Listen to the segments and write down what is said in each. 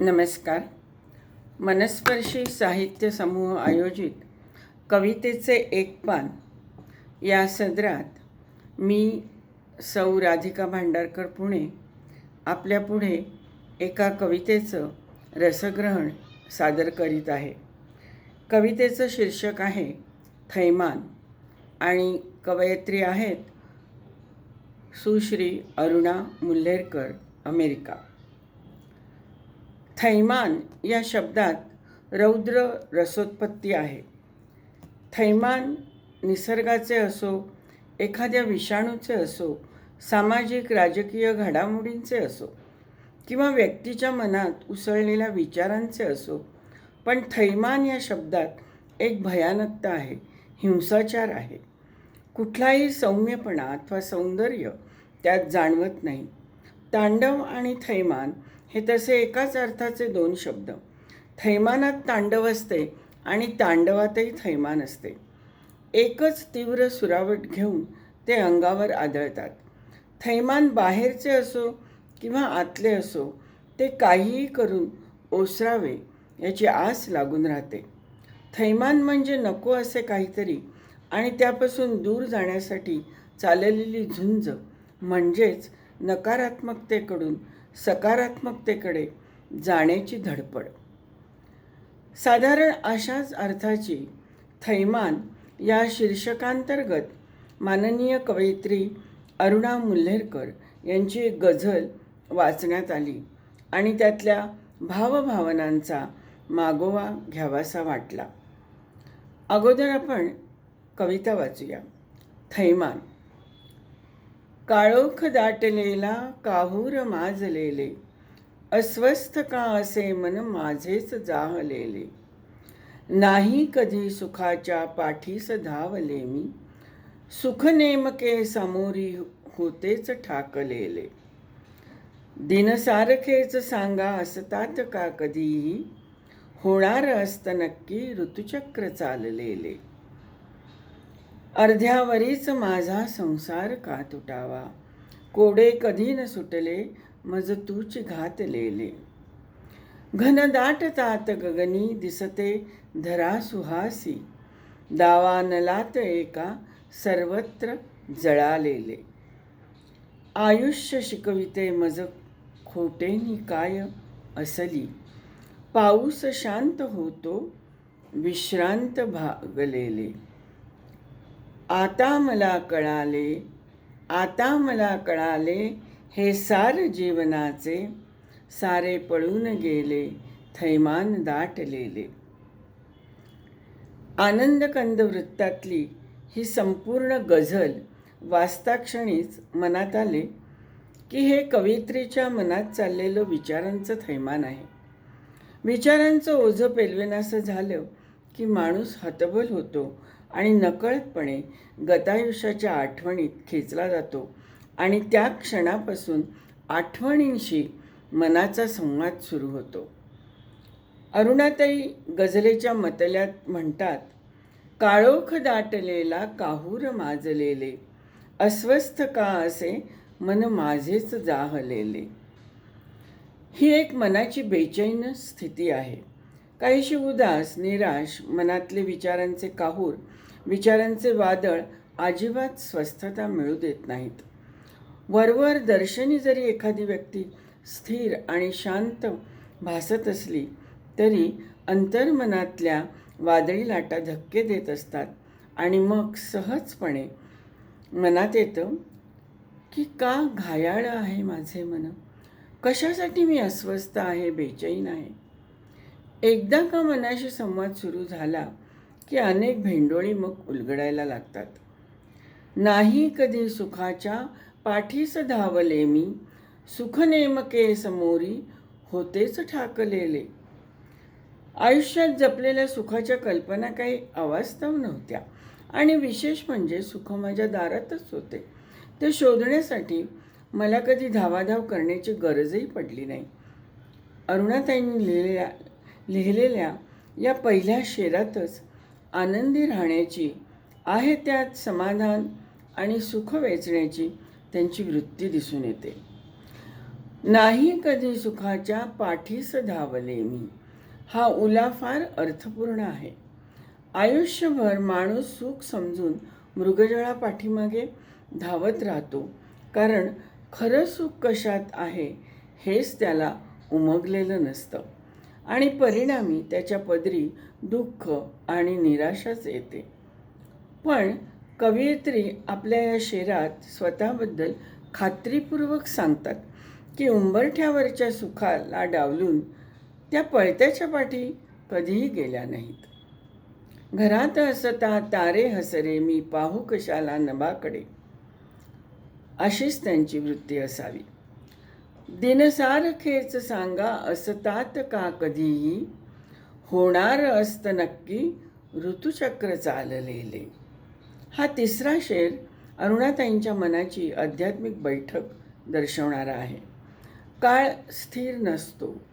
नमस्कार. मनस्पर्शी साहित्य समूह आयोजित कवितेचे एक पान. या सदरात मी सौ राधिका भांडारकर पुणे आपल्यापुढे एका कवितेचं रसग्रहण सादर करीत आहे. कवितेचं शीर्षक आहे थैमान. आणि कवयित्री आहेत सुश्री अरुणा मुल्हेरकर अमेरिका. थैमान या शब्दात रौद्र रसोत्पत्ती आहे. थैमान निसर्गाचे असो एखाद्या विषाणूचे असो सामाजिक राजकीय घडामोडींचे असो किंवा व्यक्तीच्या मनात उसळलेल्या विचारांचे असो पण थैमान या शब्दात एक भयानकता आहे हिंसाचार आहे. कुठलाही सौम्यपणा अथवा सौंदर्य त्यात जाणवत नाही. तांडव आणि थैमान हे तसे एकाच अर्थाचे दोन शब्द. थैमानात तांडव असते आणि तांडवातही थैमान असते. एकच तीव्र सुरावट घेऊन ते अंगावर आदळतात. थैमान बाहेरचे असो किंवा आतले असो ते काहीही करून ओसरावे याची आस लागून राहते. थैमान म्हणजे नको असे काहीतरी आणि त्यापासून दूर जाण्यासाठी चाललेली झुंज म्हणजेच नकारात्मकतेकडून सकारात्मकतेकडे जाण्याची धडपड. साधारण अशाच अर्थाची थैमान या शीर्षकांतर्गत माननीय कवयित्री अरुणा मुल्हेरकर यांची एक गझल वाचण्यात आली आणि त्यातल्या भावभावनांचा मागोवा घ्यावासा वाटला. अगोदर आपण कविता वाचूया. थैमान. काळोख दाटलेला काहूर माजलेले. अस्वस्थ का असे मन माझेच जाहलेले. नाही कधी सुखाच्या पाठीस धावले मी. सुख नेमके समोरी होतेच ठाकलेले. दिनसारखेच सांगा असतात का कधीही? होणार असत नक्की ऋतुचक्र चाललेले. अर्ध्यावरीच माझा संसार का तुटावा कोडे कधी न सुटले मज तूच घातलेले घनदाट तात गगनी दिसते धरा सुहासी. दावा नलात एका सर्वत्र जळालेले आयुष्य शिकविते मज खोटेनी काय असली. पाऊस शांत होतो विश्रांत भागलेले आता मला कळाले आता मला कळाले हे सार जीवनाचे. सारे पळून गेले थैमान दाटलेले. आनंदकंद वृत्तातली ही संपूर्ण गझल वाचताक्षणीच मनात आले की हे कवित्रीच्या मनात चाललेलं विचारांचं थैमान आहे. विचारांचं ओझं पेलवेनासं झालं की माणूस हतबल होतो आणि नकळतपणे गतायुष्याच्या आठवणीत खेचला जातो. आणि त्या क्षणापासून आठवणींशी मनाचा संवाद सुरू होतो. अरुणाताई गझलेच्या मतल्यात म्हणतात काळोख दाटलेला काहूर माजलेले अस्वस्थ का असे मन माझेच जाहलेले. ही एक मनाची बेचैन स्थिती आहे. काहीशी उदास निराश मनातले विचारांचे काहूर विचारांचे वादळ अजिबात स्वस्थता मिळू देत नाहीत. वरवर दर्शनी जरी एखादी व्यक्ती स्थिर आणि शांत भासत असली तरी अंतर्मनातल्या वादळी लाटा धक्के देत असतात आणि मग सहजपणे मनात येतं की का घायाळ आहे माझे मन? कशासाठी मी अस्वस्थ आहे बेचैन आहे? एकदा का मनाशी संवाद सुरू झाला की अनेक भेंडोळी मग उलगडायला लागतात. नाही कधी सुखाच्या पाठीस धावले मी सुख नेमके समोरी होतेच ठाकलेले. आयुष्यात जपलेल्या सुखाच्या कल्पना काही अवास्तव नव्हत्या आणि विशेष म्हणजे सुख माझ्या दारातच होते. ते शोधण्यासाठी मला कधी धावाधाव करण्याची गरजही पडली नाही. अरुणाताईंनी लिहिलेल्या लिहिलेल्या या पहिल्या शेरातच आनंदी राहण्याची आहे त्यात समाधान आणि सुख वेचण्याची त्यांची वृत्ती दिसून येते. नाही कधी सुखाच्या पाठीस धावले मी. हा उला फार अर्थपूर्ण आहे. आयुष्यभर माणूस सुख समजून मृगजळा पाठीमागे धावत राहतो कारण खरं सुख कशात आहे हेच त्याला उमगलेलं नसतं. आणि परिणामी त्याच्या पदरी दुःख आणि निराशाच येते. पण कवयित्री आपल्या या शेरात स्वतःबद्दल खात्रीपूर्वक सांगतात की उंबरठ्यावरच्या सुखाला डावलून त्या पळत्याच्या पाठी कधीही गेल्या नाहीत. घरात हसता तारे हसरे मी पाहू कशाला नभाकडे. अशीच त्यांची वृत्ती असावी. दिनसार खेच सांगा असतात का कधीही? होणार असत नक्की ऋतुचक्र चाललेले. हा तिसरा शेर अरुणाताईंच्या मनाची आध्यात्मिक बैठक दर्शवणारा आहे. काळ स्थिर नसतो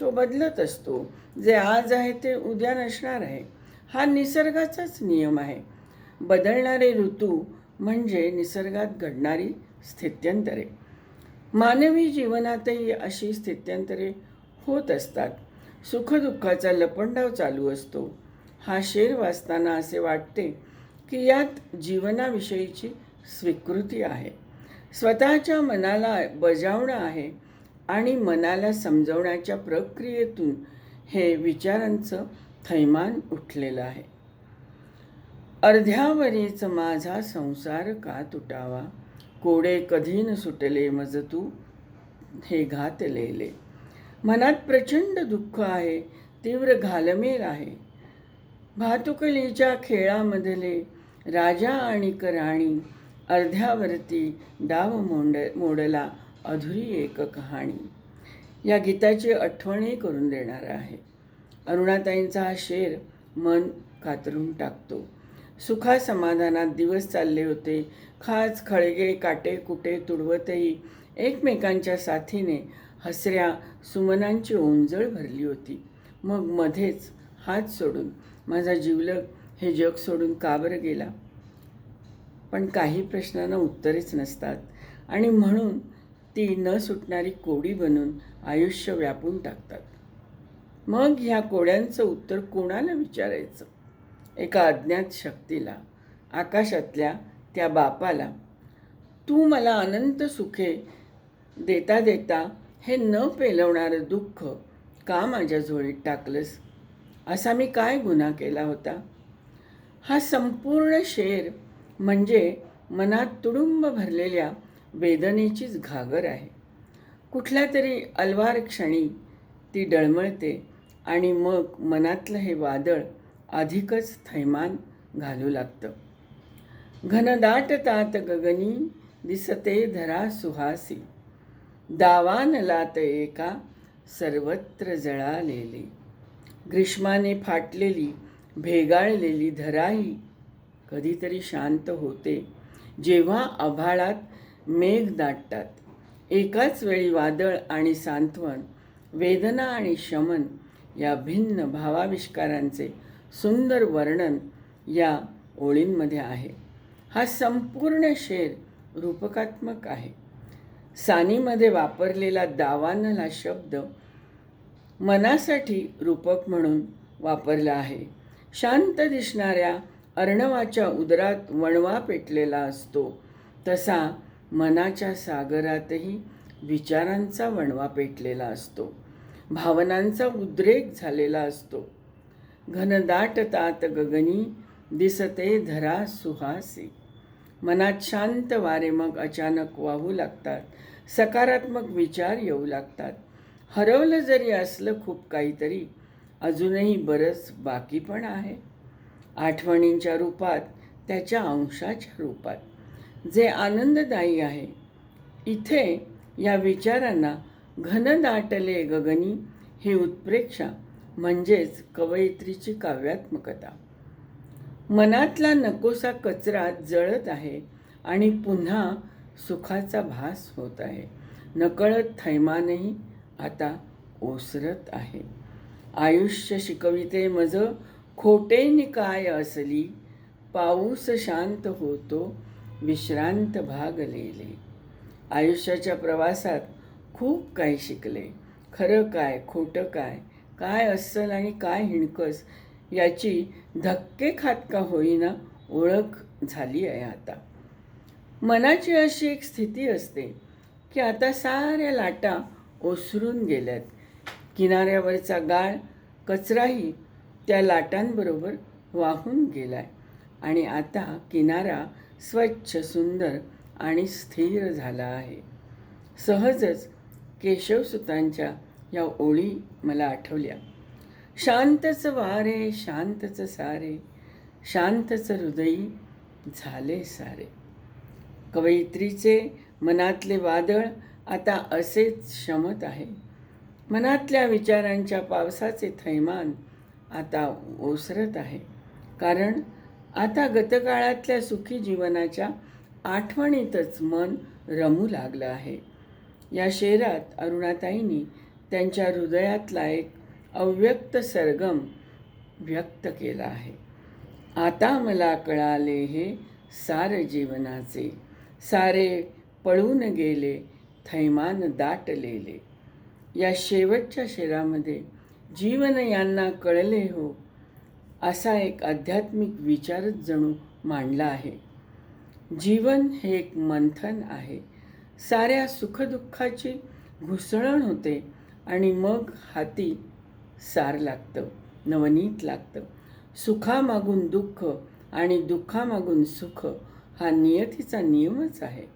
तो बदलत असतो. जे आज आहे ते उद्या नसणार आहे. हा निसर्गाचाच नियम आहे. बदलणारे ऋतू म्हणजे निसर्गात घडणारी स्थित्यंतरे. मानवी जीवनातही अशी स्थित्यंतरे होत असतात. सुखदुःखाचा लपंडाव चालू असतो. हा शेर वाचताना असे वाटते की यात जीवनाविषयीची स्वीकृती आहे. स्वतःच्या मनाला बजावणं आहे आणि मनाला समजवण्याच्या प्रक्रियेतून हे विचारांचं थैमान उठलेलं आहे. अर्ध्यावरीच माझा संसार का तुटावा? कोडे कधी न सुटले मज तू हे घातलेले मनात प्रचंड दुःख आहे तीव्र घालमेल आहे. भातुकलीच्या खेळामधले राजा आणि कराणी अर्ध्यावरती डाव मोंड मोडला अधुरी एक कहाणी. या गीताची आठवणही करून देणार आहे. अरुणाताईंचा हा शेर मन कातरून टाकतो. सुखा समाधानात दिवस चालले होते. खास खळगे काटे कुटे तुडवतही एकमेकांच्या साथीने हसऱ्या सुमनांची ओंजळ भरली होती. मग मध्येच हात सोडून माझा जीवलग हे जग सोडून का बरं गेला? पण काही प्रश्नांना उत्तरेच नसतात. आणि म्हणून ती न सुटणारी कोडी बनून आयुष्य व्यापून टाकतात. मग ह्या कोड्यांचं उत्तर कोणाला विचारायचं? एका अज्ञात शक्तीला आकाशातल्या त्या बापाला तू मला अनंत सुखे देता देता हे न पेलवणारं दुःख का माझ्या झोळीत टाकलंस? असा मी काय गुन्हा केला होता? हा संपूर्ण शेर म्हणजे मनात तुडुंब भरलेल्या वेदनेचीच घागर आहे. कुठल्या तरी अलवार क्षणी ती डळमळते आणि मग मनातलं हे वादळ अधिकच थैमान घालू लागतं. घनदाट तात गगनी दिसते धरा सुहासी. दावान लात एका सर्वत्र जळालेली. ग्रीष्माने फाटलेली भेगाळलेली धराही कधीतरी शांत होते. जेव्हा आभाळात मेघ दाटतात. एकाच वेळी वादळ आणि सांत्वन वेदना आणि शमन या भिन्न भावाविष्कारांचे सुंदर वर्णन या ओळींमध्ये आहे. हा संपूर्ण शेर रूपकात्मक आहे. सानीमध्ये वापरलेला दावानल हा शब्द मनासाठी रूपक म्हणून वापरला आहे. शांत दिसणाऱ्या अर्णवाच्या उदरात वणवा पेटलेला असतो. तसा मनाच्या सागरातही विचारांचा वणवा पेटलेला असतो. भावनांचा उद्रेक झालेला असतो. घनदाट तात गगनी दिसते धरा सुहासी. मनात शांत वारे मग अचानक वाहू लागतात. सकारात्मक विचार येऊ लागतात. हरवलं जरी असलं खूप काहीतरी अजूनही बरंच बाकी पण आहे. आठवणींच्या रूपात त्याच्या अंशाच्या रूपात. जे आनंददायी आहे. इथे या विचारांना घनदाटले गगनी ही उत्प्रेक्षा म्हणजेच कवयित्रीची काव्यात्मकता. मनातला नकोसा कचरा जळत आहे आणि पुन्हा सुखाचा भास होत आहे. नकळत थैमानही आता ओसरत आहे. आयुष्य शिकविते मज खोटे निकाय असली? पाऊस शांत होतो विश्रांत भाग लिहिले आयुष्याच्या प्रवासात खूप काही शिकले. खरं काय खोटं काय? काय अस्सल आणि काय हिणकस याची धक्के खात का होईना ओळख झाली आहे आता. मनाची अशी एक स्थिती असते की आता साऱ्या लाटा ओसरून गेल्यात. किनाऱ्यावरचा गाळ कचराही त्या लाटांबरोबर वाहून गेलाय आणि आता किनारा स्वच्छ सुंदर आणि स्थिर झाला आहे. सहजच केशवसुतांच्या या ओळी मला आठवल्या. शांतच वारे शांतच सारे शांतच हृदयी झाले सारे. कवयित्रीचे मनातले वादळ आता असेच शमत आहे. मनातल्या विचारांच्या पावसाचे थैमान आता ओसरत आहे. कारण आता गतकाळातल्या सुखी जीवनाच्या आठवणीतच मन रमू लागलं आहे. या शेरात अरुणाताईंनी त्यांच्या हृदयातला एक अव्यक्त सरगम व्यक्त केला आहे. आता मला कळाले हे सार जीवनाचे. सारे पळून गेले थैमान दाटलेले. या शेवटच्या शेरामध्ये जीवन यांना कळले हो असा एक आध्यात्मिक विचारच जणू मांडला आहे. जीवन हे एक मंथन आहे. साऱ्या सुखदुःखाची घुसळण होते आणि मग हाती सार लागतं नवनीत लागतं. सुखामागून दुःख आणि दुःखामागून सुख हा नियतीचा नियमच आहे.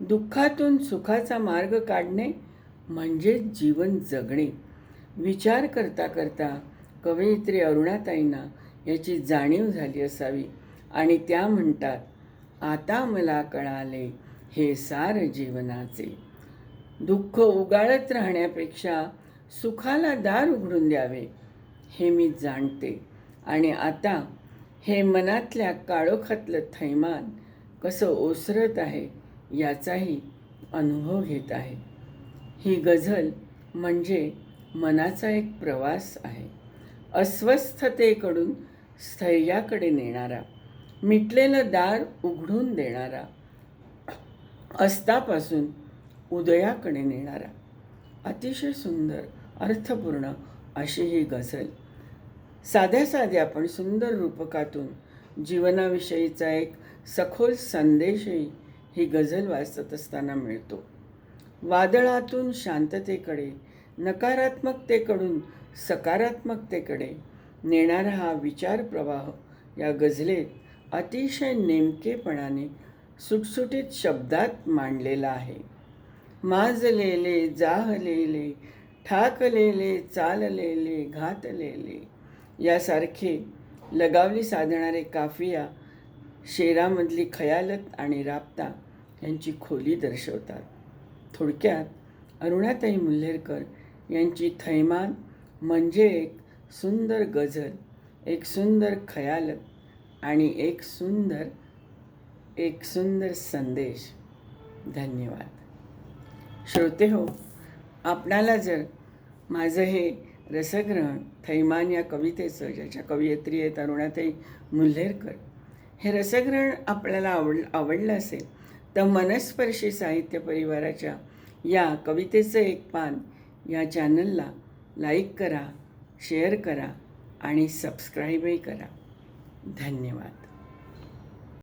दुःखातून सुखाचा मार्ग काढणे म्हणजे जीवन जगणे. विचार करता करता कवयित्री अरुणाताईंना याची जाणीव झाली असावी आणि त्या म्हणतात आता मला कळाले हे सार जीवनाचे. दुःख उगाळत राहण्यापेक्षा सुखाला दार उघडून द्यावे हे मी जाणते. आणि आता हे मनातल्या काळोखातलं थैमान कसं ओसरत आहे याचाही अनुभव घेत आहे. ही गझल म्हणजे मनाचा एक प्रवास आहे. अस्वस्थतेकडून स्थैर्याकडे नेणारा मिटलेलं दार उघडून देणारा. अस्तापासून उदयाकडे नेणारा अतिशय सुंदर अर्थपूर्ण अशी ही गझल. साध्या साध्या पण सुंदर रूपकातून जीवनाविषयीचा एक सखोल संदेशही ही गझल वाचत असताना मिळतो. वादळातून शांततेकडे नकारात्मकतेकडून सकारात्मकतेकडे नेणारा हा विचार प्रवाह या गझलेत अतिशय नेमकेपणाने सुटसुटीत शब्दात मांडलेला आहे. माजलेले जाहलेले ठाकलेले चाललेले घातलेले. यासारखे लगावली साधणारे काफिया शेरामधली खयालत आणि राबता यांची खोली दर्शवतात. थोडक्यात अरुणाताई मुल्हेरकर यांची थैमान म्हणजे एक सुंदर गझल एक सुंदर खयालत आणि एक सुंदर एक सुंदर संदेश. धन्यवाद. श्रोते हो आपणाला जर माझं हे रसग्रहण थैमान या कवितेचं ज्याच्या कवयित्री आहेत अरुणाताई मुल्हेरकर हे रसग्रहण आपल्याला आवड आवडलं असेल तर मनस्पर्शी साहित्य परिवाराच्या या कवितेचं एक पान या चॅनलला लाईक करा शेअर करा आणि सबस्क्राईबही करा. धन्यवाद.